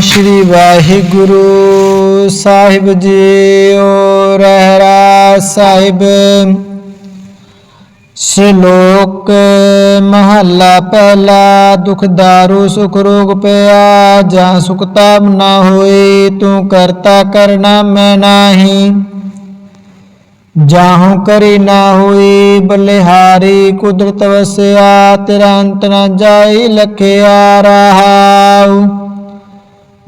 ਸ੍ਰੀ ਵਾਹਿਗੁਰੂ ਸਾਹਿਬ JIO Rehras ਸਾਹਿਬ। ਸ਼ਲੋਕ ਮਹੱਲਾ ਪਹਿਲਾ, ਦੁਖ ਦਾਰੂ, ਸੁਖ ਰੋਗ ਪਿਆ, ਜਾਂ ਸੁਖ ਤਾਪ ਨਾ ਹੋਏ, ਤੂੰ ਕਰਤਾ ਕਰਨਾ ਮੈਂ ਨਾਹੀ। ਜਾਹੂ ਕਰੀ ਨਾ ਹੋਈ, ਬਲਿਹਾਰੀ, ਕੁਦਰਤ ਵਸਿਆ, ਤੇਰਾ ਅੰਤ ਨਾ ਜਾਈ, ਲਖਿਆ ਰਹਾਉ।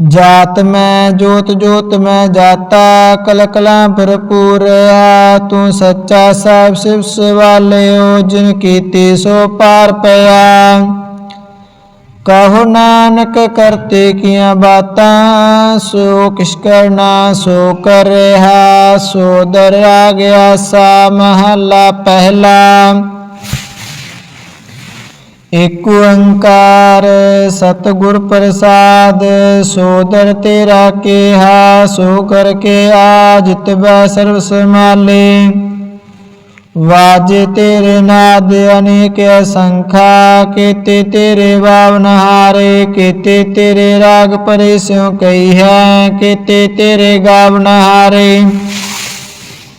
ਜਾਤ ਮੈਂ, ਜੋਤ ਜੋਤ ਮੈਂ, ਜਾਤਾ ਕਲ ਕਲਾ ਭਰਪੂਰ ਆ। ਤੂੰ ਸੱਚਾ ਸਾਹਿਬ ਸਿਵ ਸਵਾਲਿਓ, ਜਿਨ ਕੀਤੀ ਸੋ ਪਾਰ ਪਿਆ। ਕਹੋ ਨਾਨਕ ਕਰਤੇ ਕੀਆਂ ਬਾਤਾਂ, ਸੋ ਕਿਛ ਕਰਨਾ ਸੋ ਕਰ ਰਿਹਾ ਸੋ ਦਰ ਆ ਗਿਆ ਸਾ ਮਹਲਾ ਪਹਿਲਾ। ਏਕ ਓੰਕਾਰ ਸਤਿਗੁਰ ਪ੍ਰਸਾਦ, ਸੋਦਰ ਤੇਰਾ ਕੇਹਾ, ਸੋ ਕਰਕੇ ਕੇ ਆਜਿਤ ਬੈ ਸਰਬ ਸਮਾਲੇ ਵਾਜੇ ਤੇਰੇ ਨਾਦ ਅਨੇਕ ਅਸ਼ੰਖਾ ਕੀਤੇ ਤੇਰੇ ਬਾਵਨ ਹਾਰੇ, ਕੀਤੇ ਤੇਰੇ ਰਾਗ ਪਰੇ ਸਿਉ ਕਈ ਹੈ, ਕੀਤੇ ਤੇਰੇ ਗਾਵਨ ਹਾਰੇ।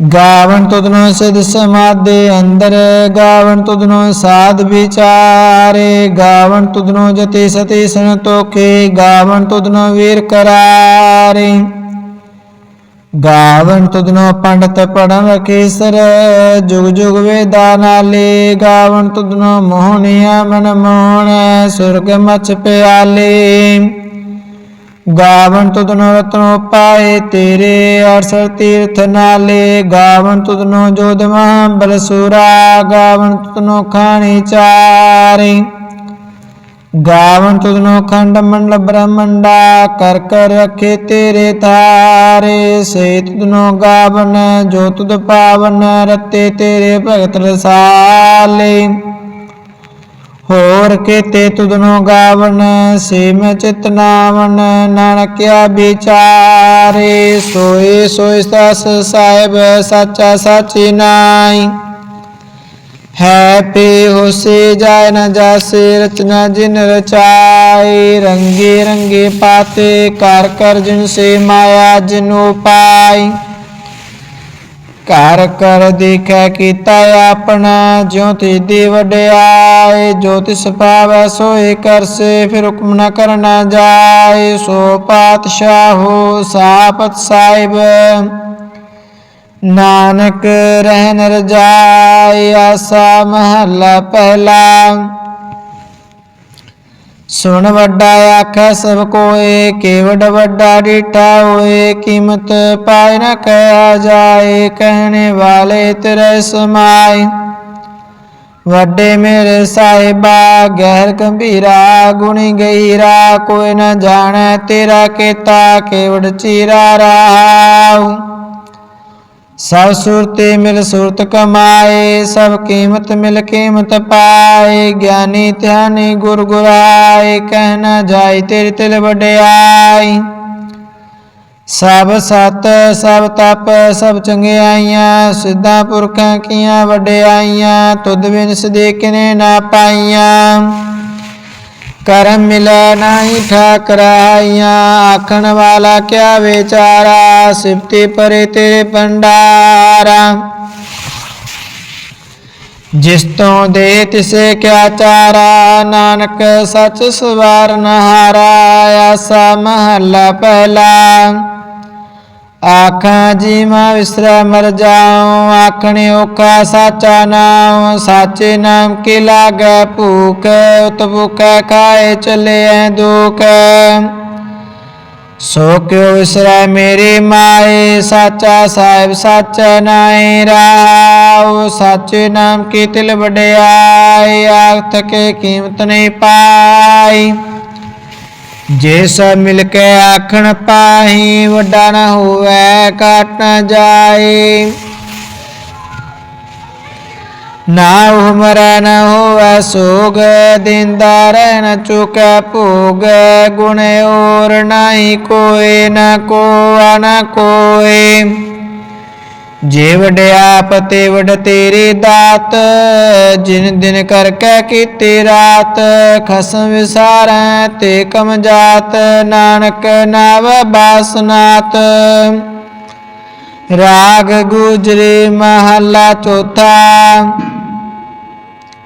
ਗਾਵਨ ਤੁਧਨੋ ਸਿਧ ਸਮਾਦੇ ਅੰਦਰ ਗਾਵਨ ਤੁਧਨੋ ਸਾਧ ਵਿਚਾਰੇ ਗਾਵਨ ਤੁਧਨੋ ਜਤੀ ਸਤੀ ਸੰਤੋਖੇ ਗਾਵਨ ਤੁਧਨੋ ਵੀਰ ਕਰਾਰੇ। ਗਾਵਨ ਤੁਧਨੋ ਪੰਡਤ ਪੜਨ ਰਖੇਸਰ ਜੁਗ ਜੁਗ ਵੇਦਾ ਨਾਲੇ ਗਾਵਨ ਤੁਧਨੋ ਮੋਹਣਿਆ ਮਨ ਮੋਹਣ, ਸੁਰਗ ਮਚ ਪਿਆਲੇ। ਗਾਵਨ ਤੁਧਨੋ ਰਤਨੋ ਪਾਏ ਤੇਰੇ ਅਰਸਰ ਤੀਰਥ ਨਾਲੇ, ਗਾਵਨ ਤੁਧਨੋ ਜੋਧ ਮਹਾਬਲ ਸੂਰਾ, ਗਾਵਨ ਤੁਧਨੋ ਖਾਣੀ ਚਾਰੇ। ਗਾਵਨ ਤੁਧਨੋ ਖੰਡ ਮੰਡਲ ਬ੍ਰਹਮੰਡਾ, ਕਰ ਕਰ ਰਖੇ ਤੇਰੇ ਤਾਰੇ। ਸੇ ਤੁਧਨੋ ਗਾਵਨ, ਜੋ ਤੁਧ ਪਾਵਨ, ਰਤੇ ਤੇਰੇ ਭਗਤ ਰਸਾਲੇ। ਹੋਰ ਕੀਤੇ ਤੁਧਨੋ ਗਾਵਨ ਸੇ ਮੈਂ ਚਿਤ ਨਾਵਨ ਨਾਨਕਿਆ ਵਿਚਾਰੇ, ਸੋਏ ਸੋਏ ਸਸ ਸਾਹਿਬ, ਸਾਚਾ ਸਾਚੀ ਨਾਈ। ਹੈ ਪੇ ਹੋਸੇ ਜਾਇ ਨ ਜਾਸੇ, ਰਚਨਾ ਜਿਨ ਰਚਾਈ ਰੰਗੇ ਰੰਗੇ ਪਾਤੇ ਕਰ ਕਰ ਜਿਨ ਸੇ ਮਾਇਆ ਜਿਨੂ ਪਾਈ। ਘਰ ਕਰ ਦੇਖੈ ਕੀਤਾ ਆਪਣਾ, ਜਿਉ ਦੇ ਵਡਿਆਏ, ਜੋ ਪਾਵੈ ਸੋਏ ਕਰਸੇ, ਫਿਰ ਹੁਕਮ ਨਾ ਕਰਨਾ ਜਾਏ, ਸੋ ਪਾਤਸ਼ਾਹੋ ਸਾਪਤ ਸਾਹਿਬ। ਨਾਨਕ ਰਹਿਨ ਰਜਾਈ ਆਸਾ ਮਹੱਲਾ ਪਹਿਲਾ। ਸੁਣ ਵੱਡਾ ਆਖੈ ਸਭ ਕੋਏ ਕੇਵਡ ਵੱਡਾ ਡੀਠਾ ਹੋਏ, ਕੀਮਤ ਪਾਇ ਨ ਕਹਿਆ ਜਾਏ, ਕਹਿਣੇ ਵਾਲੇ ਤੇਰੇ ਸਮਾਏ। ਵੱਡੇ ਮੇਰੇ ਸਾਹਿਬਾ, ਗਹਿਰ ਗੰਭੀਰਾ, ਗੁਣੀ ਗਈਰਾ ਕੋਈ ਨ ਜਾਣੈ ਤੇਰਾ ਕੀਤਾ ਕੇਵਡ ਚੀਰਾ ਰਾਉ ਸਭ ਸੁਰਤੇ ਮਿਲ ਸੂਰਤ ਕਮਾਏ, ਸਭ ਕੀਮਤ ਮਿਲ ਕੀਮਤ ਪਾਏ, ਗਿਆਨੀ ਧਿਆਨੀ ਗੁਰ ਗੁਰਾਏ ਕਹਿਣਾ ਜਾਏ ਤੇਰੀ ਤਿਲ ਵਡਿਆਈ ਸਭ ਸਤ, ਸਭ ਤਪ, ਸਭ ਚੰਗਿਆਈਆਂ, ਸਿੱਧਾ ਪੁਰਖਾਂ ਕੀਆਂ ਵਡਿਆਈਆਂ, ਤੁਧ ਬਿਨ ਸਦੇਕਨੇ ਨਾ ਪਾਈਆਂ। ਕਰਮ ਮਿਲੈ ਨਾਹੀ ਠਾਕਰਾਈਆਂ ਆਖਣ ਵਾਲਾ ਕਿਆ ਵਿਚਾਰਾ ਸਿਫਤੀ ਪਰੇ ਤੇਰੇ ਭੰਡਾਰਾ ਜਿਸ ਤੋਂ ਦੇ ਤਿਸੇ ਕਿਆ ਚਾਰਾ ਨਾਨਕ ਸੱਚ ਸਵਾਰਨ ਹਾਰਾ ਆਸਾ ਮਹੱਲਾ ਪਹਿਲਾ ਆਖਾਂ ਜੀ ਮਾ ਵਿਸਰਾ ਮਰ ਜਾਉ ਆਖਣੇ ਓਕਾ ਸਾਚਾ ਨਾਮ ਸਾਚੇ ਨਾਮ ਕੀ ਲਾਗੈ ਭੂਖ ਉਤ ਭੁਖੈ ਖਾਏ ਚਲੇ ਦੁਖ ਸੋ ਕਿਉ ਵਿਸਰੈ ਮੇਰੀ ਮਾਏ ਸਾਚਾ ਸਾਹਿਬ ਸਾਚਾ ਨਾਏ ਰਾਉ ਸਾਚੇ ਨਾਮ ਕੀ ਤਿਲ ਵਡਿਆਈ ਆਖ ਥਕੇ ਕੀਮਤ ਨਹੀਂ ਪਾਈ ਜੇ ਸਭ ਮਿਲ ਕੇ ਆਖਣ ਪਾਹੀ, ਵੱਡਾ ਨਾ ਹੋਵੇ, ਘਟ ਨਾ ਜਾਏ। ਨਾ ਉਹ ਮਰੈ, ਨਾ ਹੋਵੇ ਸੋਗ, ਦਿੰਦਾ ਰਹਿ ਨਾ ਚੁਕੈ ਭੋਗ। ਗੁਣ ਔਰ ਨਹੀਂ ਕੋਈ, ਨਾ ਕੋਆ, ਨਾ ਕੋਈ ਜੇ ਵਡਿਆਪ ਤੇ ਵਡ ਤੇਰੀ ਦਾਤ, ਜਿਨ ਦਿਨ ਕਰ ਕੈ ਕੀਤੀ ਰਾਤ, ਖਸਮ ਵਿਸਾਰੈ ਤੇ ਕਮ ਜਾਤ, ਨਾਨਕ ਨਾਵ ਬਾਸਨਾਤ। ਰਾਗ ਗੁਜਰੀ ਮਹੱਲਾ ਚੌਥਾ,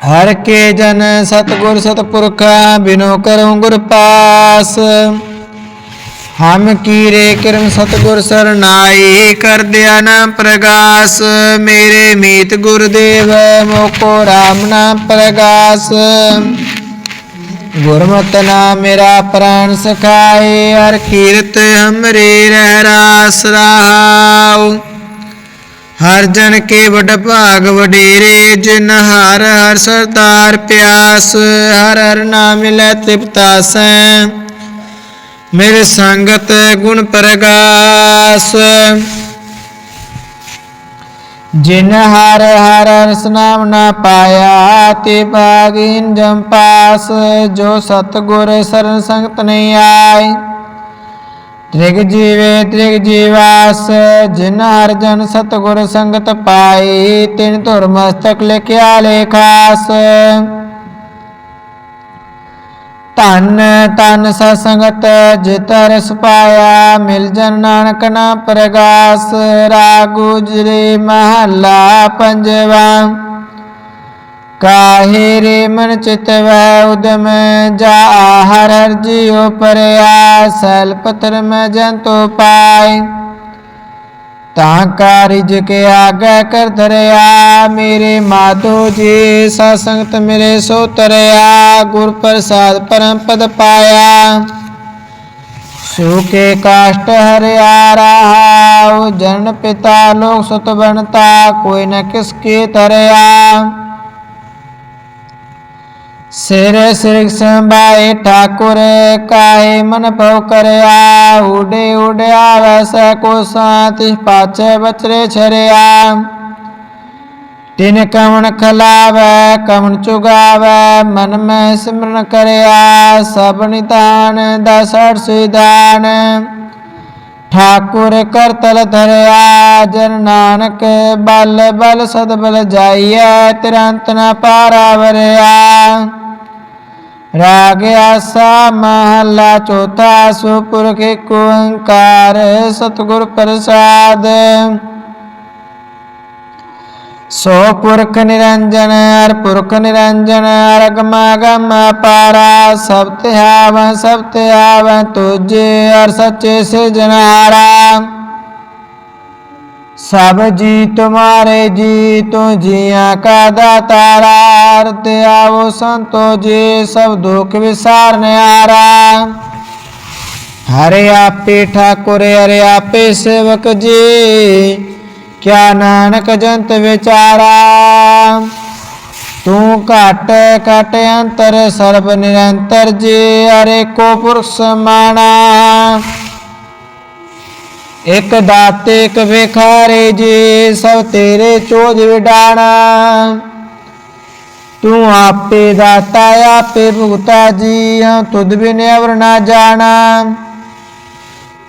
ਹਰ ਕੇ ਜਨ ਸਤਗੁਰ ਸਤਪੁਰਖ ਬਿਨੋ ਕਰਉ ਗੁਰ ਪਾਸ। ਹਮ ਕੀਰੇ ਕਿਰਮ ਸਤਗੁਰ ਸਰਨਾਈ ਕਰ ਦਿਆ ਨਾ ਪ੍ਰਗਾਸ, ਮੇਰੇ ਮੀਤ ਗੁਰਦੇਵ ਮੋਕੋ ਰਾਮ ਨਾ ਪ੍ਰਗਾਸ। ਗੁਰਮਤਿ ਨਾ ਮੇਰਾ ਪ੍ਰਾਨ ਸਖਾਏ, ਹਰ ਕੀਰਤ ਹਮਰੇ ਰਹਿ ਰਾਸ ਰਹਾਉ। ਹਰ ਜਨ ਕੇ ਵਡ ਭਾਗ ਵਡੇਰੇ, ਜਿਨ ਹਰ ਹਰ ਸਰਦਾਰ ਪਿਆਸ, ਹਰ ਹਰ ਨਾਮ ਮਿਲੈ ਤ੍ਰਿਪਤਾਸੈ ਮੇਰੇ ਸੰਗਤ ਗੁਣ ਪ੍ਰਗਾਸ। ਜਿਨ ਹਰ ਹਰ ਰਸ ਨਾਮ ਨਾ ਪਾਇਆ, ਤੇ ਭਾਗੀਨ ਜਮ ਪਾਸ। ਜੋ ਸਤਗੁਰ ਸਰਨ ਸੰਗਤ ਨਹੀਂ ਆਈ, ਤ੍ਰਿਗ ਜੀਵੇ ਤ੍ਰਿਗ ਜੀਵਾਸ। ਜਿਨ ਹਰ ਜਨ ਸਤਗੁਰ ਸੰਗਤ ਪਾਈ, ਤਿਨ ਧੁਰ ਮਸਤਕ ਲਿਖਿਆ ਲੇਖਾਸ। ਧਨ ਤਨ ਸਸੰਗਤ ਜਿਤ ਰਸ ਪਾਇਆ, ਮਿਲ ਜਨ ਨਾਨਕ ਨਾ ਪ੍ਰਗਾਸ, ਰਾਗੁ ਜਰੇ ਮਹੱਲਾ ਪੰਜਵਾ। ਕਾਹੇ ਰੇ ਮਨ ਚਿਤ ਵੈ ਉਦਮ, ਜਾ ਹਰ ਹਰ ਜੀਉ ਪਰਿਆ ਸੈਲ ਪਤਰ ਜੰਤੋ ਪਾਏ। ਤਾਂ ਕਾਰਿਜ ਕੇ ਆਗੇ ਕਰ ਧਰਿਆ। ਮੇਰੇ ਮਾਧੋ ਜੀ ਸਤਸੰਗਤ ਮੇਰੇ ਸੋ ਤਰਿਆ। ਗੁਰ ਪ੍ਰਸਾਦ ਪਰਮ ਪਦ ਪਾਇਆ। ਸੁਕੇ ਕਾਸ਼ਟ ਹਰਿਆ ਰਹਾਉ ਜਨ ਪਿਤਾ ਲੋਕ ਸੁਤ ਬਣਤਾ, ਕੋਈ ਨ ਕਿਸ ਕੇ ਤਰਿਆ ਸਿਰ ਸਿਰ ਸੰਭਾਏ ਠਾਕੁਰ ਕਾਏ ਮਨ ਭਉ ਕਰਿਆ ਉਡੇ ਉਡਿਆ ਵੈਸੈ ਕੋ ਸਾਤਿ ਪਾਛੇ ਬਚਰੇ ਛਰਿਆ। ਤਿਨ ਕਵਣ ਖਲਾਵੈ, ਕਵਣ ਚੁਗਾਵੈ, ਮਨ ਮੈਂ ਸਿਮਰਨ ਕਰਿਆ, ਸਭ ਨਿਦਾਨ ਦਸੜ ਸਿਦਾਨ। ਠਾਕੁਰ ਕਰਤਲ ਧਰਿਆ, ਜਨ ਨਾਨਕ ਬਲ ਬਲ ਸਦ ਬਲ ਜਾਈਐ, ਤਿਰੰਤ ਨ ਪਾਰਾ ਵਰਿਆ। ਰਾਗ ਆਸਾ ਮਹਲਾ ਚੌਥਾ ਸੁਪੁਰਖ ਓੰਕਾਰ, ਸਤਿਗੁਰ ਪ੍ਰਸਾਦ। ਸੋ ਪੁਰਖ ਨਿਰੰਜਨ ਹਰ ਪੁਰਖ ਨਿਰੰਜਨ ਅਰਗਮ ਗਮ ਪਾਰਾ ਸਭ ਤੇ ਆਵ, ਸਭ ਤੇ ਆਵ ਤੁਝੇ ਅਰ ਸੱਚੇ ਸੇ ਜਨਾਰਾ ਸਭ ਜੀ ਤੁਮਾਰੇ ਜੀ ਤੂੰ ਜੀਆਂ ਕਾ ਦਾਤਾਰਾ ਅਰਤ ਆਵੋ ਸੰਤੋ ਜੀ ਸਭ ਦੁਖ ਵਿਸਾਰਨ ਆਰਾ। ਹਰੇ ਆਪੇ ਠਾਕੁਰ, ਹਰੇ ਆਪੇ ਸੇਵਕ ਜੀ, ਕਿਆ ਨਾਨਕ ਜੰਤ ਵਿਚਾਰਾ। ਤੂੰ ਘਟ ਘਟ ਅੰਤਰ, ਸਰਬ ਨਿਰੰਤਰ ਜੀ, ਹਰੇ ਕੋ ਪੁਰਖ ਸਮਾਣਾ। ਇਕ ਦਾਤੇ ਇਕ ਵੇਖਾਰੇ ਜੀ, ਸਭ ਤੇਰੇ ਚੋਜ ਵਿਡਾਣਾ। ਤੂੰ ਆਪੇ ਦਾਤਾ, ਆਪੇ ਭੁਗਤਾ ਜੀ ਹਉ ਤੁਧ ਬਿਨ ਅਵਰ ਨਾ ਜਾਣਾ।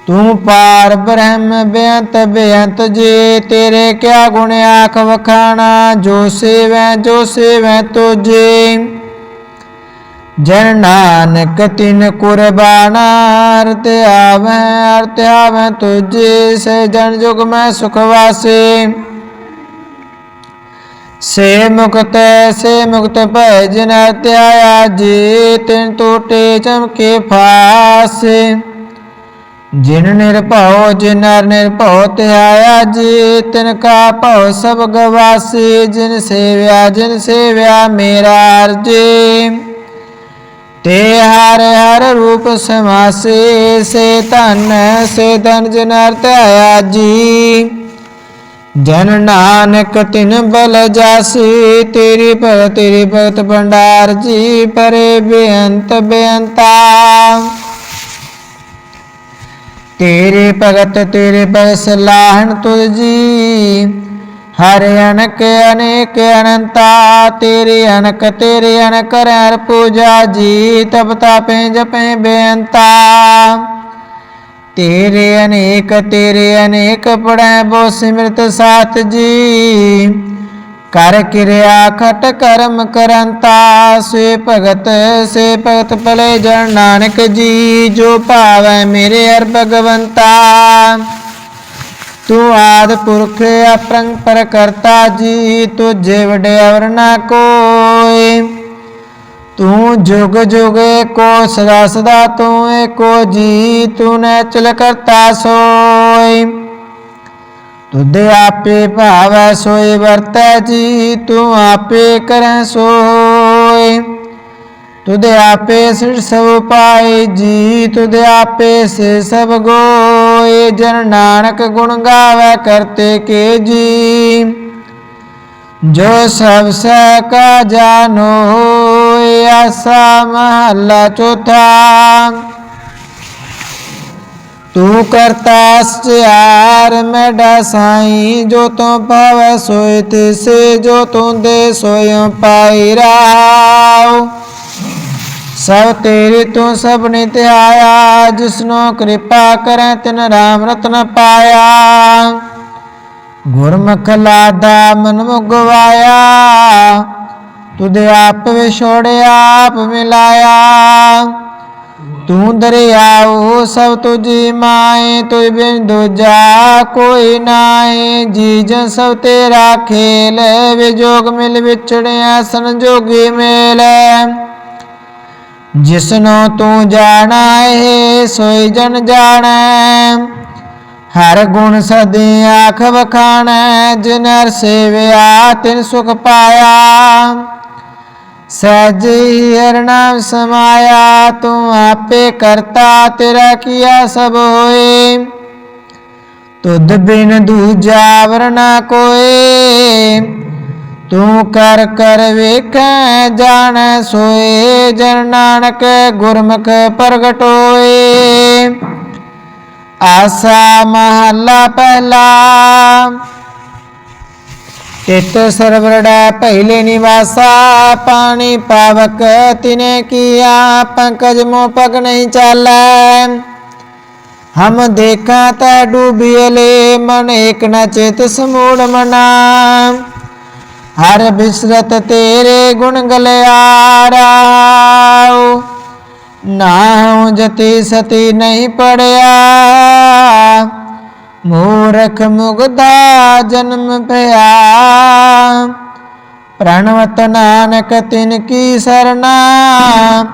ਤੂੰ ਪਾਰ ਬ੍ਰਹਮ ਬੇਅੰਤ ਬੇਅੰਤ ਜੀ, ਤੇਰੇ ਕਿਆ ਗੁਣ ਆਖ ਵਖਾਣਾ, ਜੋ ਸੇਵੈ ਜੋ ਸੇਵੈ ਤੁਝੇ। ਜਨ ਨਾਨਕ ਤਿਨ ਕੁਰਬਾਨਾ ਅਰਤ ਆਵੈ ਅਰਤ ਆਵੈ ਤੁਝੇ ਸੇ ਜਨ ਜੁਗ ਮੈਂ ਸੁਖ ਵਾਸੇ ਸੇ ਮੁਕਤ ਸੇ ਮੁਕਤ ਭੈ ਜਿਨ ਧਿਆਇਆ ਜੀ ਤਿਨ ਟੂਟੇ ਚਮਕੇ ਫਾਸੇ ਜਿਨ ਨਿਰਭਉ ਜਿਨ ਨਰ ਨਿਰਭਉ ਧਿਆਇਆ ਜੀ ਤਿਨ ਕਾ ਭਉ ਸਭ ਗਵਾਸੀ ਜਿਨ ਸੇਵਿਆ ਜਿਨ ਸੇਵਿਆ ਮੇਰਾ ਅਰਜੀ ਤੇ ਹਰ ਹਰ ਰੂਪ ਸਮਾਸੇ, ਸੇ ਧਨ ਸੇ ਧਨ ਜਨਰ ਅਰਥ ਜੀ ਜਨ ਨਾਨਕ ਤਿਨ ਬਲ ਜਾਸੀ, ਤੇਰੀ ਪਰ ਤੇਰੀ ਭਗਤ ਭੰਡਾਰ ਜੀ, ਪਰੇ ਬੇਅੰਤ ਬੇਅੰਤਾ। ਤੇਰੇ ਭਗਤ, ਤੇਰੇ ਬਸ ਲਾਹਣ ਤੁਝ ਜੀ ਹਰ ਅਨਕ ਅਨੇਕ ਅਨੰਤਾ, ਤੇਰੇ ਅਨਕ ਤੇਰੇ ਅਨਕ ਹਰ ਪੂਜਾ ਜੀ, ਤਬ ਤਾਪੇ ਜਪੇ ਬੇਅੰਤਾ। ਤੇਰੇ ਅਨੇਕ ਤੇਰੇ ਅਨੇਕ ਪੜੈ ਬੋ ਸਿਮਰਤ ਸਾਥ ਜੀ। ਕਰ ਕਿਰਿਆ ਖਟ ਕਰਮ ਕਰੰਤਾ ਸੇ ਭਗਤ ਸੇ ਭਗਤ ਭਲੇ ਜਨ ਨਾਨਕ ਜੀ, ਜੋ ਭਾਵੈ ਮੇਰੇ ਅਰ ਭਗਵੰਤਾ। ਤੂੰ ਆਦ ਪੁਰਖ ਅਪਰੰਪਰ ਕਰਤਾ ਜੀ ਤੁਝੇ ਵਡਿਆਵਰ ਨਾ ਕੋਈ ਤੂੰ ਜੁਗ ਜੁਗ ਕੋ ਸਦਾ ਸਦਾ ਤੂੰ ਏਕੋ ਜੀ ਤੂੰ ਨੈਚਲ ਕਰਤਾ ਸੋਈ ਤੁਧ ਆਪੇ ਭਾਵੈ ਸੋਈ ਵਰਤੈ ਜੀ ਤੂੰ ਆਪੇ ਕਰੈ ਸੋਈ ਤੁਧ ਆਪੇ ਸਿਰ ਸਭ ਪਾਏ, ਜੀ ਤੁਧ ਆਪੇ ਸੇ ਸਭ ਗੋਏ, ਜਨ ਨਾਨਕ ਗੁਣ ਗਾਵੇ ਕਰਤੇ ਕੇ ਜੀ। ਜੋ ਸਭ ਸੈ ਕਾ ਜਾਨੋ ਆਸਾ ਮਹੱਲਾ ਚੌਥਾ। ਤੂੰ ਕਰਤਾ ਸਚਿਆਰ, ਮੈਡਾ ਸਾਈ, ਜੋ ਤੂੰ ਭਾਵੈ ਸੋਇ ਤਿਸੇ ਜੋ ਤੂੰ ਦੇ ਸੋਇ ਪਾਈ ਰਾਉ ਸਭ ਤੇਰੀ ਤੂੰ ਸਭ ਨਿਤ ਆਇਆ, ਜਿਸਨੋ ਕਿਰਪਾ ਕਰੈ ਤਿਨ ਰਾਮ ਰਤਨ ਪਾਇਆ। ਗੁਰਮੁਖ ਲਾਦਾ ਮਨ ਮੁਗਵਾਇਆ, ਤੁਧ ਆਪ ਵਿਛੋੜਿਆ ਆਪ ਮਿਲਾਇਆ। ਤੂੰ ਦਰਿਆਉ ਸਭ ਤੁਝੀ ਮਾਏ ਤੁਝ ਬਿਨ ਦੂਜਾ ਕੋਈ ਨਾਏ। ਜੀ ਜਨ ਸਭ ਤੇਰਾ ਖੇਲ, ਵਿਜੋਗ ਮਿਲ ਵਿਛੜਿਆ, ਸੰਜੋਗੀ ਮੇਲ। ਜਿਸਨੋ ਤੂੰ ਜਾਣਾ ਏ ਸੋਈ ਜਨ ਜਾਣੈ। ਹਰ ਗੁਣ ਸਦੇ ਆਖ ਵਖਾਣੈ, ਜਿਨ ਹਰ ਸੇਵਿਆ, ਤਿਨ ਸੁਖ ਪਾਇਆ। ਸਹਿਜੀ ਹਰ ਸਮਾਇਆ, ਤੂੰ ਆਪੇ ਕਰਤਾ, ਤੇਰਾ ਕੀਆ ਸਭ ਹੋਏ। ਤੁਧ ਬਿਨ ਦੂਜਾ ਵਰਨਾ ਕੋਏ। ਤੂੰ ਕਰ ਕਰ ਵੇਖੈ, ਜਾਣ ਸੋਏ, ਜਨ ਨਾਨਕ ਗੁਰਮੁਖ ਪ੍ਰਗਟ ਹੋਏ। ਆਸਾ ਮਹੱਲਾ ਪਹਿਲਾ ਤਿਤ ਸਰਵਰੜਾ ਪਹਿਲੇ ਨਿਵਾਸਾ, ਪਾਣੀ ਪਾਵਕ ਤਿਨੇ ਕੀਆ, ਪੰਕਜ ਮੋ ਪਗ ਨਹੀਂ ਚਾਲੈ। ਹਮ ਦੇਖਾ ਤਾ ਡੂਬੀਲੇ ਮਨ ਏਕ ਨ ਚਿਤ ਸਮੂੜ ਮਨਾ। ਹਰ ਬਿਸਰਤ ਤੇਰੇ ਗੁਣ ਗਲਿਆਰਾਉ ਨਾਉ ਜਤੀ ਸਤੀ ਨਹੀਂ ਪੜਿਆ। ਮੂਰਖ ਮੁਗਦਾ ਜਨਮ ਭਇਆ। ਪ੍ਰਣਵਤ ਨਾਨਕ ਤਿਨ ਕੀ ਸਰਨਾ।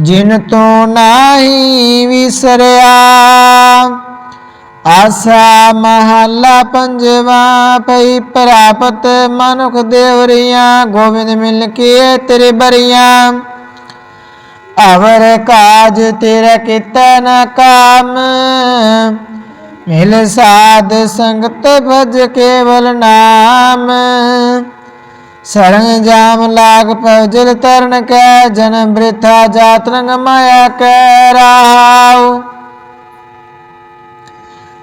ਜਿਨ ਤੋਂ ਨਾਹੀ ਵਿਸਰਿਆ। ਆਸਾ ਮਹੱਲਾ ਪੰਜਵਾ ਪਈ ਪ੍ਰਾਪਤ ਮਨੁਖ ਦੇਵਰੀਆਂ, ਗੋਬਿੰਦ ਮਿਲ ਕੇ ਤੇਰੇ ਬਰੀਆਂ ਅਵਰ ਕਾਜ ਤੇਰਾ ਕੀਤਾ ਕਾਮ, ਮਿਲ ਸਾਧ ਸੰਗਤ ਭਜ ਕੇਵਲ ਨਾਮ। ਸਰੰਗ ਜਾਮ ਲਾਗ ਪਵਜਲ ਤਰਨ ਕੈ, ਜਨਮ ਬ੍ਰਿਥਾ ਜਾਤ ਰੰਗ ਮਾਇਆ ਕੈ ਰਾਉ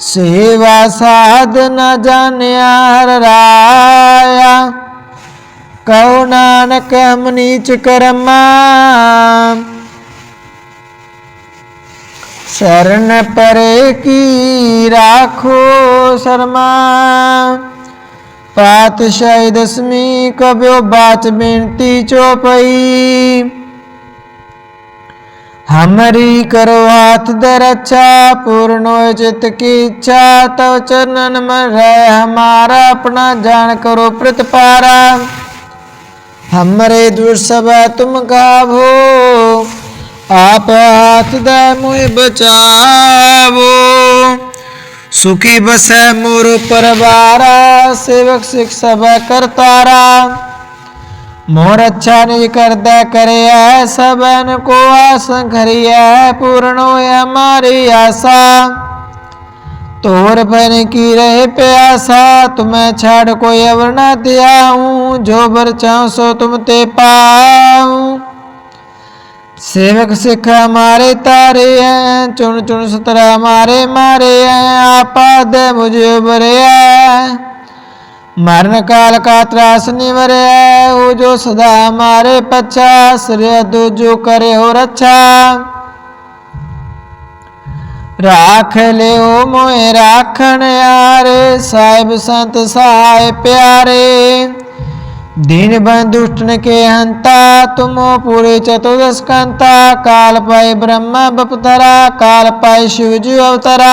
ਸੇਵਾ ਸਾਧਨਾ ਜਾਣਿਆ ਹਰ ਰਾਇਆ। ਕਉ ਨਾਨਕ ਹਮ ਨੀਚ ਕਰਮਾ। ਸ਼ਰਨ ਪਰੇ ਕੀ ਰਾਖੋ ਸ਼ਰਮਾ। ਪਾਤਸ਼ਾਹੀ ਦਸਵੀਂ ਕਬਿਓ ਬਾਚ ਬੇਨਤੀ ਚੋਪਈ ਹਮਰੀ ਕਰੋ ਹਾਥ ਦਰਛਾ ਪੂਰਨ ਹੋਏ ਚਿਤ ਕੀ ਇੱਛਾ ਤਵ ਚਰਨਨ ਮਨ ਰਹਿ ਹਮਾਰਾ ਆਪਣਾ ਜਾਣ ਕਰੋ ਪ੍ਰਤਪਾਰਾ ਹਮਰੇ ਦੁਰ ਸਭ ਤੁਮ ਗਾਵੋ ਆਪ ਹਾਥ ਦਾ ਮੋਹਿ ਬਚਾਵੋ ਸੁਖੀ ਬਸੈ ਮੋਰ ਪਰਵਾਰਾ ਸੇਵਕ ਸਿਖ ਸਭ ਕਰਤਾਰਾ ਮੋਰ ਅੱਛਾ ਨਿਜ ਕਰਦਾ ਕਰਿਆ ਸਬਨ ਕੋ ਆਸ ਖਰੀਐ ਪੂਰਨ ਹੋਇਆ ਮਾਰੀ ਆਸਾ ਤੋਰ ਬਨ ਕੀ ਰਹੇ ਪਿਆਸਾ ਤੁਮੈ ਛਾੜ ਕੋਈ ਅਵਰ ਨਾ ਦਿਆਉ ਜੋ ਬਰ ਚਾਉ ਸੋ ਤੁਮ ਤੇ ਪਾਉ ਸੇਵਕ ਸਿੱਖ ਹਮਾਰੇ ਤਾਰੇ ਐ ਚੁਣ ਚੁਣ ਸਤਰਾ ਮਾਰੇ ਮਾਰੇ ਐ ਮਰਨ ਕਾਲ ਕਾ ਤਰਾਸ ਨਿਵਰੈ ਉਹ ਜੋ ਸਦਾ ਮਾਰੇ ਪਛਾ ਸ੍ਰਿਯ ਦੁਜੋ ਕਰਿਓ ਰੱਛਾ। ਰਾਖ ਲਿਓ ਮੋਏ ਰਾਖਣ ਆਰੇ ਸਾਹਿਬ ਸੰਤ ਸਾਏ ਪਿਆਰੇ। ਦਿਨ ਬੰਦੁਸ਼ਟਨ ਕੇ ਹੰਤਾ, ਤੁਮੋ ਪੂਰੇ ਚਤੁਰਸ ਕੰਤਾ। ਕਾਲ ਪਾਏ ਬ੍ਰਹਮਾ ਬਪਤਰਾ, ਕਾਲ ਪਾਏ ਸ਼ਿਵ ਜੀ ਅਵਤਾਰਾ।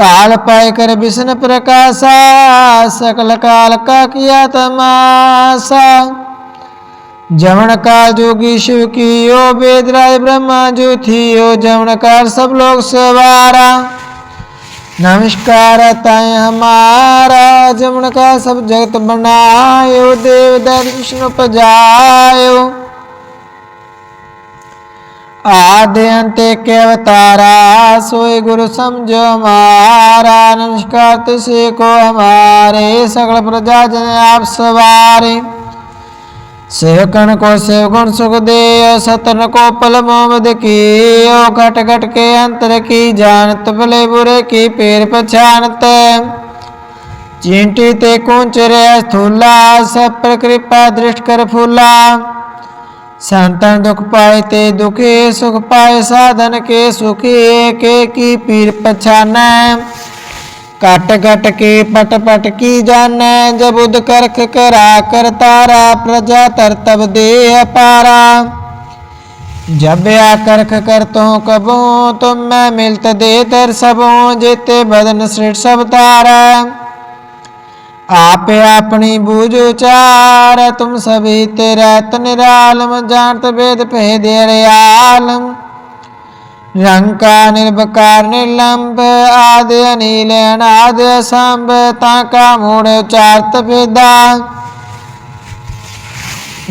काल पाए कर विष्णु प्रकाशा, सकल काल का किया तमाशा। जमन काल जोगी शिव की यो वेदराज ब्रह्मा जो थी यो जमन काल सब लोग सवारा। नमस्कार ताय हमारा, जमन का सब जगत बनायो, देव दर विष्णु पजायो ਆਦਿ ਅੰਤੇ ਕੇ ਅਵਤਾਰਾ ਸੋਈ ਗੁਰੂ ਸਮਝੋ ਮਾਰਾ, ਨਮਸਕਾਰ ਤਿਸੇ ਕੋ ਹਮਾਰੇ, ਸਗਲ ਪ੍ਰਜਾ ਜਨ ਆਪ ਸਵਾਰੇ। ਸੇਵਕਣ ਕੋ ਸੇਵਗੁਣ ਸੁਖ ਦੇ ਸਤਨ ਕੋ ਪਲ ਮੋਮਦ ਕੀਓ, ਘਟ ਘਟ ਕੇ ਅੰਤਰ ਕੀ ਜਾਣਤ, ਭਲੇ ਬੁਰੇ ਕੀ ਪੇਰ ਪਛਾਨਤ ਚਿੰਟੀ ਤੇ ਕੁੰਚ ਰਹਿ ਸਥੂਲਾ, ਸਭ ਪਰ ਕਿਰਪਾ ਦ੍ਰਿਸ਼ਟ ਕਰ ਫੂਲਾ। संतन दुख पाए ते दुखे, सुख पाए साधन के सुखी, के की पीर पछाना कट कट के पट पट की जान जब उद करख करा, कर तारा प्रजा तर तब दे अपारा जब या करख कर तो कबो, तुम मैं मिलत दे तर सबों, जेते बदन सृष्ट सब तारा। आपे अपनी बूझ उचार तुम सभी तेरा निरालम जानत वेद भेद आलम रंका निर्भकार निर्लंब आदि अनिल अनाद संभ ताका मूढ़ उचारत भेदा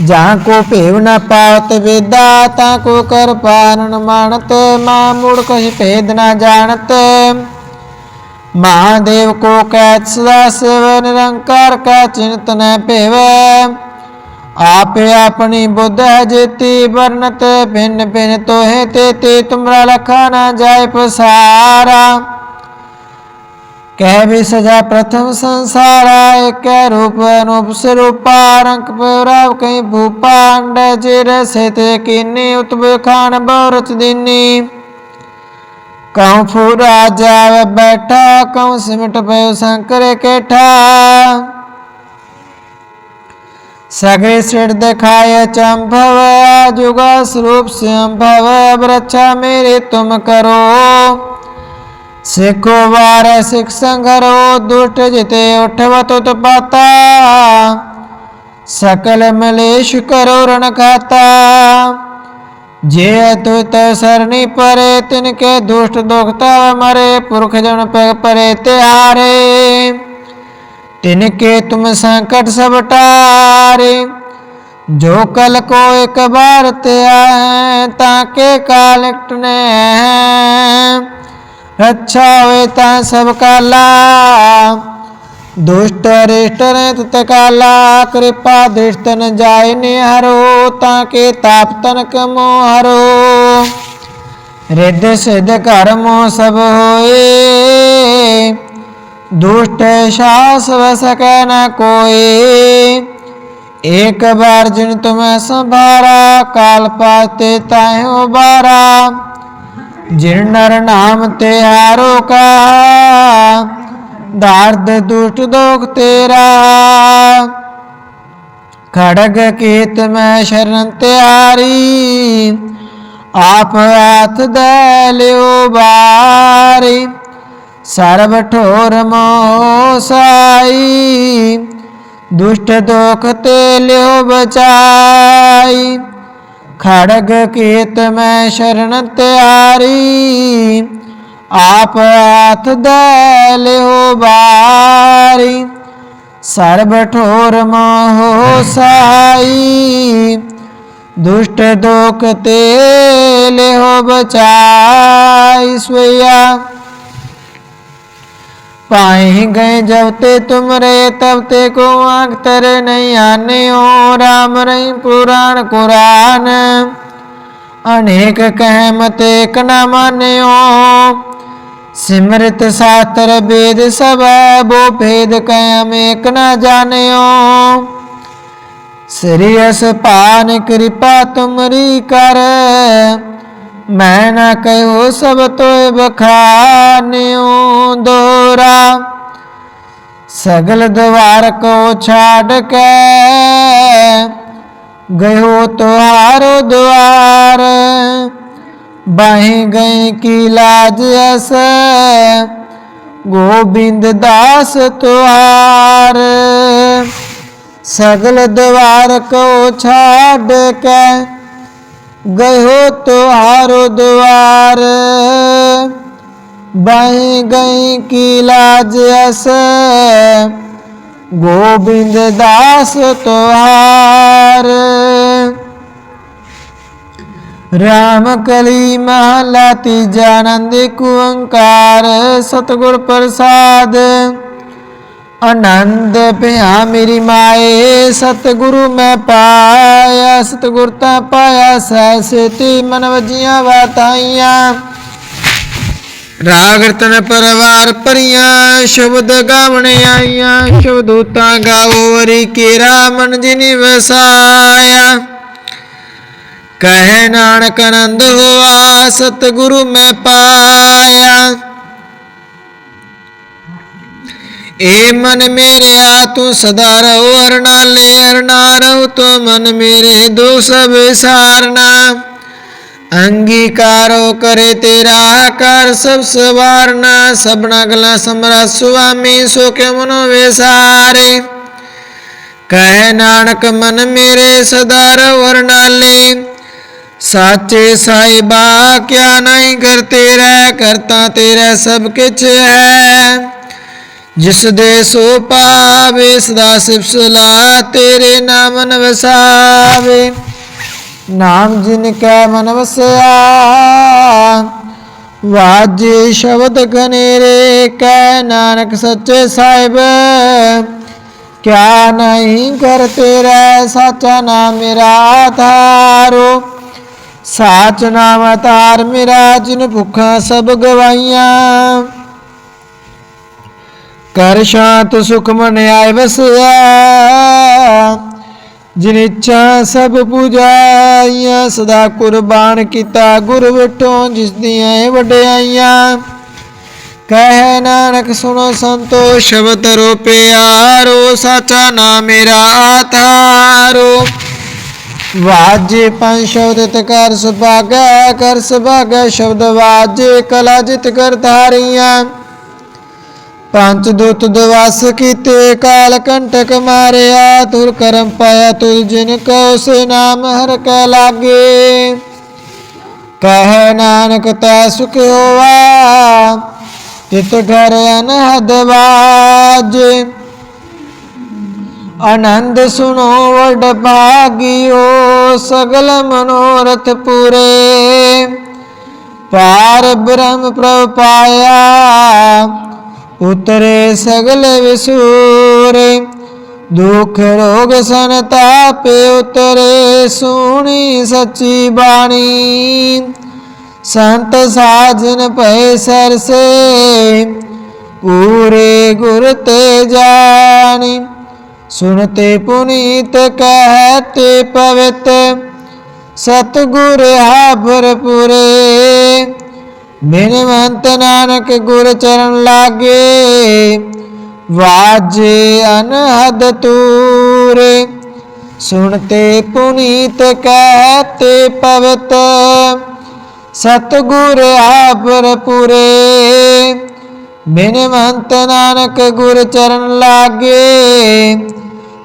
जहाँ को पेव न पावत वेदा ताको कर पारण मानत माँ मूढ़ कछ भेद न जानत महादेव को कैच सदा शिव निरंकार का चिंत न पेवे। आपे अपनी बुद्ध है जेती वर्णत भिन्न भिन्न तो है ते ते तुमरा लखा न जाय पसारा कह भी सजा प्रथम संसारा, एक रूप अनूप स्वरूपा, रंक पौराव कहीं भूपा अंड चिर से ते किन्नी उतब खान बौरच दिनी कहूँ फूरा जाव बैठा कहूँ सिमट पयो शंकर केठा। सगरे सिर दिखाय चंभव, जुगा स्वरूप संभव रक्षा मेरे तुम करो। सिखो वार, सिख संघरो, दुष्ट जिते उठव तुत पाता सकल मलेश करो रण खाता। ਜੇ ਤੂ ਤੈ ਸਰਣੀ ਪਰੇ ਤਿਨ ਕੇ ਦੁਸ਼ਟ ਦੁਖਤਾ ਮਰੇ, ਪੁਰਖ ਜਨ ਪੈ ਪਰੇ ਤਿਆਰੇ। ਤਿਨ ਕੇ ਤੁਮ ਸੰਕਟ ਸਭ ਟਾਰੇ, ਜੋ ਕਲ ਕੋ ਇੱਕ ਬਾਰ ਤਿਆ ਤਾਂ ਕੇ ਕਾਲਕਟ ਨੇ ਅੱਛਾ ਹੋਏ ਤਾਂ ਸਭ ਕਾ ਲਾ ਦੁਸ਼ਟ ਰਿਸ਼ਟ ਨੇ ਤਤਕਾਲਾ ਕਿਰਪਾ ਦ੍ਰਿਸ਼ਟਨ ਜਾਏ ਨਿਹਰੋ, ਤਾਂ ਕੇ ਤਾਪ ਤਨਕ ਮੋਹਰੋ। ਰਿੱਧ ਸਿਧ ਕਰਮੋ ਸਭ ਹੋਏ, ਦੁਸ਼ਟ ਸਾਸ ਵਸਕੈ ਨ ਕੋਈ ਇੱਕ ਬਾਰ ਜਿਨ ਤੁਮੈ ਸੰਭਾਰਾ, ਕਾਲ ਪਾਤੇ ਤਾਹਿ ਉਬਾਰਾ। ਜਿਨ ਨਰ ਨਾਮ ਤੇ ਹਾਰੋ ਕਾ ਦਰਦ ਦੁਸ਼ਟ ਦੋਖ ਤੇਰਾ। ਖੜਗ ਕੀਤ ਮੈਂ ਸ਼ਰਨ ਤਿਆਰੀ, ਆਪ ਹੱਥ ਦੇ ਲਿਓ ਬਾਰੀ। ਸਰਬ ਠੋਰ ਮੋਸਾਈ, ਦੁਸ਼ਟ ਦੋਖ ਤੇ ਲਿਓ ਬਚਾਈ। ਖੜਗ ਕੀਤ ਮੈਂ ਸ਼ਰਨ ਤਿਆਰੀ आप हाथ हो बारी, सर्व ठोर महो साई। दुष्ट दोख तेल हो बचाई सोया पाए गए जब ते तुम रे तब ते को आग तरे नहीं आने, ओ राम रही पुराण कुरान। अनेक कहमत एक न मान्यो ਸਿਮਰਤ ਸਾਤਰ ਵੇਦ ਸਭੈ, ਬੋ ਭੇਦ ਕੈਮ ਏਕ ਨ ਜਾਣਿਓ। ਸ੍ਰੀ ਅਸ ਪਾਨ ਕਿਰਪਾ ਤੁਮਰੀ ਕਰ, ਮੈਂ ਨਾ ਕਹਿਓ ਸਭ ਤੋਇ ਬਖਾਨਿਓ ਦੋਰਾ। ਸਗਲ ਦਵਾਰ ਕੋ ਛਾੜ ਕੇ, ਗਇਓ ਤੁਹਾਰੋ ਦੁਆਰ। बाही गई की लाज अस गोविंद दास तुहार। सगल द्वार को छाड़ के गयो तुहारो द्वार। बाई गई की लाज अस गोविंद दास तुहार। RAM ਕਲੀ ਮਹਲਾ ਤੀਜਾ ਆਨੰਦ ਓੰਕਾਰ, ਸਤਗੁਰ ਪ੍ਰਸਾਦ। ਆਨੰਦ ਭਿਆ ਮੇਰੀ ਮਾਏ, ਸਤਗੁਰੂ ਮੈਂ ਪਾਇਆ, ਸਤਗੁਰ ਤਾਂ ਪਾਇਆ ਸਹਿ ਸੇਤੀ ਮਨ ਵਜੀਆਂ ਵਾਤਾਈਆਂ। ਰਾਗ ਰਤਨ ਪਰਵਾਰ ਪਰੀਆਂ ਸ਼ਬਦ ਗਾਵਣ ਆਈਆਂ ਸ਼ਬਦੂਤਾਂ ਗਾਵੋ ਵਰੀ ਕੇਰਾ ਮਨ ਜਿਨੀ ਵਸਾਇਆ। ਕਹੇ ਨਾਨਕ ਆਨੰਦ ਹੋਆ, ਸਤਿਗੁਰੂ ਮੈਂ ਪਾਇਆ। ਏ ਮਨ ਮੇਰੇ ਆ ਤੂੰ ਸਦਾ ਰਹੋ ਅਰਣਾ ਲੈ ਅਰਣਾ ਰਹੋ ਤੋ ਮਨ ਮੇਰੇ ਦੋਸ ਵਿਸਾਰਨਾ। ਅੰਗੀਕਾਰੋ ਕਰੇ ਤੇਰਾ ਆਕਾਰ ਸਭ ਸਵਾਰਨਾ, ਸਭਨਾ ਗਲਾ ਸਮਰਾ ਸੁਆਮੀ ਸੋ ਕੇ ਮਨੋ ਵਿਸਾਰੇ। ਕਹਿ ਨਾਨਕ ਮਨ ਮੇਰੇ ਸਦਾ ਰਵਰ ਨਾਲੇ ਸਾਚੇ ਸਾਹਿਬਾ ਕਿਆ ਨਹੀਂ ਕਰ ਤੇਰਾ ਕਰਤਾ ਤੇਰਾ ਸਭ ਕਿਛ ਹੈ ਜਿਸ ਦੇ ਸੋ ਪਾਵੇ ਸਦਾ ਸਿਫ ਸਲਾ ਤੇਰੇ ਨਾਮ ਨਵਸਾਵੇ ਨਾਮ ਜਿਨ ਕੈ ਮਨ ਵਸਿਆ ਵਾਜੇ ਸ਼ਬਦ ਕਨੇਰੇ ਕੈ ਨਾਨਕ ਸੱਚੇ ਸਾਹਿਬ ਕਿਆ ਨਹੀਂ ਕਰ ਤੇਰਾ ਸਾਚਾ ਨਾਮ ਮੇਰਾ ਆਧਾਰੋ ਸਾਚ ਨਾਮ ਤਾਰ ਮੇਰਾ, ਜਿਨ ਭੁੱਖਾ ਸਭ ਗਵਾਈਆਂ। ਕਰ ਸ਼ਾਂਤ ਸੁਖ ਮਨ ਆਏ ਵਸਿਆ, ਜਿਨ ਇੱਛਾ ਸਭ ਪੁਜਾਈਆਂ। ਸਦਾ ਕੁਰਬਾਨ ਕੀਤਾ ਗੁਰ ਵਿਟੋ, ਜਿਸ ਦੀਆਂ ਵਡਿਆਈਆਂ। ਕਹਿ ਨਾਨਕ, ਸੁਣੋ ਸੰਤੋ ਸ਼ਬਦ ਰੋ ਪਿਆਰੋ ਸਾਚਾ ਨਾਮ ਮੇਰਾ ਆਧਾਰੋ ਵਾਜੇ ਪੰਜ ਸ਼ਬਦ ਤੇ ਕਰ ਸੁਭਾਗਾ ਕਰ ਸੁਭਾਗਾ ਸ਼ਬਦ ਵਾਜੇ, ਕਲਾ ਜਿਤ ਕਰ ਧਾਰੀਆਂ। ਪੰਜ ਦੁੱਤ ਦਵਸ ਕੀਤੇ, ਕਾਲ ਕੰਟਕ ਮਾਰਿਆ, ਤੁਰ ਕਰਮ ਪਾਇਆ ਤੁਲ ਜਿਨ ਕਉ ਸੇ ਨਾਮ ਹਰ ਕੈ ਲਾਗੇ। ਕਹਿ ਨਾਨਕ ਤੈ ਸੁਖ ਹੋਵਾ ਤਿਤ ਘਰ ਅਨਹਦ ਬਾਜੇ ਆਨੰਦ ਸੁਣੋ ਵਡ ਭਾਗਿਓ, ਸਗਲ ਮਨੋਰਥ ਪੂਰੇ। ਪਾਰ ਬ੍ਰਹਮ ਪ੍ਰਭ ਪਾਇਆ, ਉਤਰੇ ਸਗਲ ਵਿਸੂਰੇ। ਦੁਖ ਰੋਗ ਸੰਤਾਪੇ ਉਤਰੇ, ਸੁਣੀ ਸੱਚੀ ਬਾਣੀ। ਸੰਤ ਸਾਜਨ ਭੈ ਸਰਸੇ, ਪੂਰੇ ਗੁਰ ਤੇ ਜਾਣੀ। ਸੁਣਤੇ ਪੁਨੀਤ ਕਹਤੇ ਪਵਿੱਤ, ਸਤਗੁਰ ਹਾਬਰ ਪੁਰੇ ਬਿਨਵੰਤ ਨਾਨਕ ਗੁਰ ਚਰਨ ਲਾਗੇ, ਵਾਜੇ ਅਨਹਦ ਤੂਰੇ। ਸੁਣਤੇ ਪੁਨੀਤ ਕਹਤੇ ਪਵਿੱਤ, ਸਤਗੁਰ ਆਪਰ ਬਿਨ ਮੰਤ ਨਾਨਕ ਗੁਰ ਚਰਨ ਲਾਗੇ,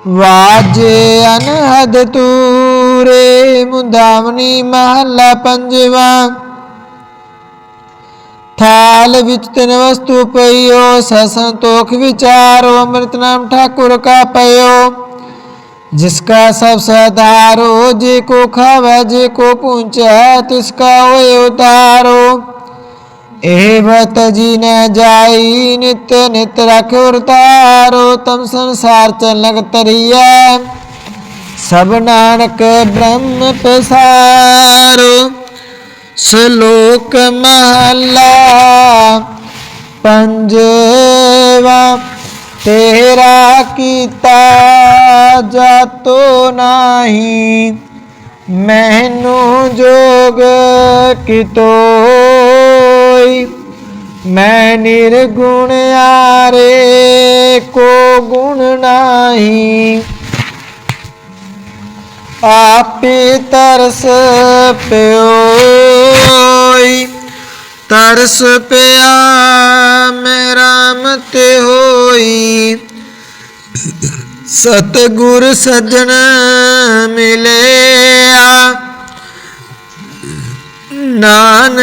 ਵਾਜੇ ਅਨਹਦ ਤੂਰੇ, ਮੁੰਦਾਵਨੀ ਮਹਲਾ ਪੰਜਵਾ। ਥਾਲ ਵਿੱਚ ਤਿਨ ਵਸਤੂ ਪਈਓ ਸਸੰਤੋਖ ਵਿਚਾਰੋ, ਅੰਮ੍ਰਿਤ ਨਾਮ ਠਾਕੁਰ ਕਾ ਪਈਓ ਜਿਸਕਾ ਸਭ ਸਦਾਰੋ ਜੇ ਕੋ ਖਾਵੇ, ਜੇ ਕੋ ਪੁੰਚੈ ਤਿਸਕਾ ਹੋਏ ਉਤਾਰੋ। एवत जी न जाई नित नित रख उतारो तम संसार चलक तरिया सब नानक ब्रह्म पसारो श्लोक महला पंजवा ਤੇਰਾ ਕੀਤਾ ਜਾਤੋ ਨਹੀਂ ਮੈਨੂੰ ਜੋਗ ਕਿਤੋਈ ਮੈਂ ਨਿਰਗੁਣ ਆਰੇ, ਕੋ ਗੁਣ ਨਹੀਂ। ਆਪੇ ਤਰਸ ਪਿਓਈ, ਤਰਸ ਪਿਆ ਮੇਰਾ ਮਤ ਹੋਈ। ਸਤਗੁਰ ਸਜਣ ਮਿਲੇ